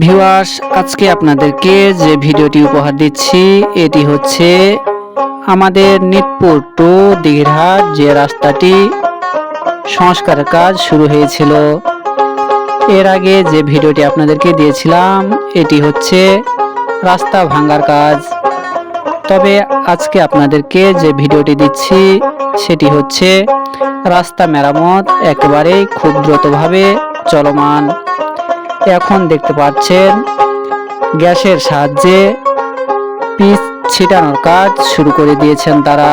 Viewers আজকে আপনাদেরকে যে ভিডিওটি উপহার দিচ্ছি, এটি হচ্ছে আমাদের নিতপুর টু দীঘিরহাট যে রাস্তাটি সংস্কারের কাজ শুরু হয়েছিল। এর আগে যে ভিডিওটি আপনাদেরকে দিয়েছিলাম, এটি হচ্ছে রাস্তা ভাঙ্গার কাজ। তবে আজকে আপনাদেরকে যে ভিডিওটি দিচ্ছি, সেটি হচ্ছে রাস্তা মেরামত একেবারেই খুব দ্রুতভাবে চলমান। এখন দেখতে পাচ্ছেন গ্যাসের সাহায্যে পিচ ছিটানোর কাজ শুরু করে দিয়েছেন তারা।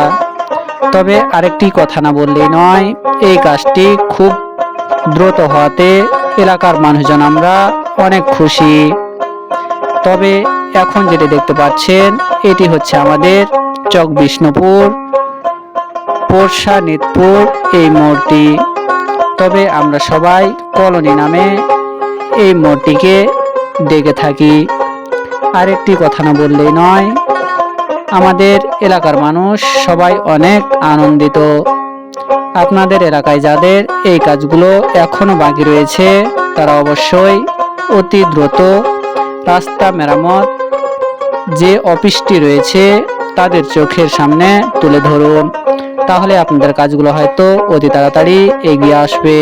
তবে আরেকটি কথা না বললেই নয়, এই কাজটি খুব দ্রুত হওয়াতে এলাকার মানুষজন আমরা অনেক খুশি। তবে এখন যেটি দেখতে পাচ্ছেন, এটি হচ্ছে আমাদের চক বিষ্ণুপুর পোরশা নিতপুর এই মোড়টি। তবে আমরা সবাই কলোনি নামে এই মোড়টিকে ডেকে থাকি। আরেকটি কথা না বললেই নয়, আমাদের এলাকার মানুষ সবাই অনেক আনন্দিত। আপনাদের এলাকায় যাদের এই কাজগুলো এখনও বাকি রয়েছে, তারা অবশ্যই অতি দ্রুত রাস্তা মেরামত, যে অফিসটি রয়েছে, তাদের চোখের সামনে তুলে ধরুন। তাহলে আপনাদের কাজগুলো হয়তো অতি তাড়াতাড়ি এগিয়ে আসবে।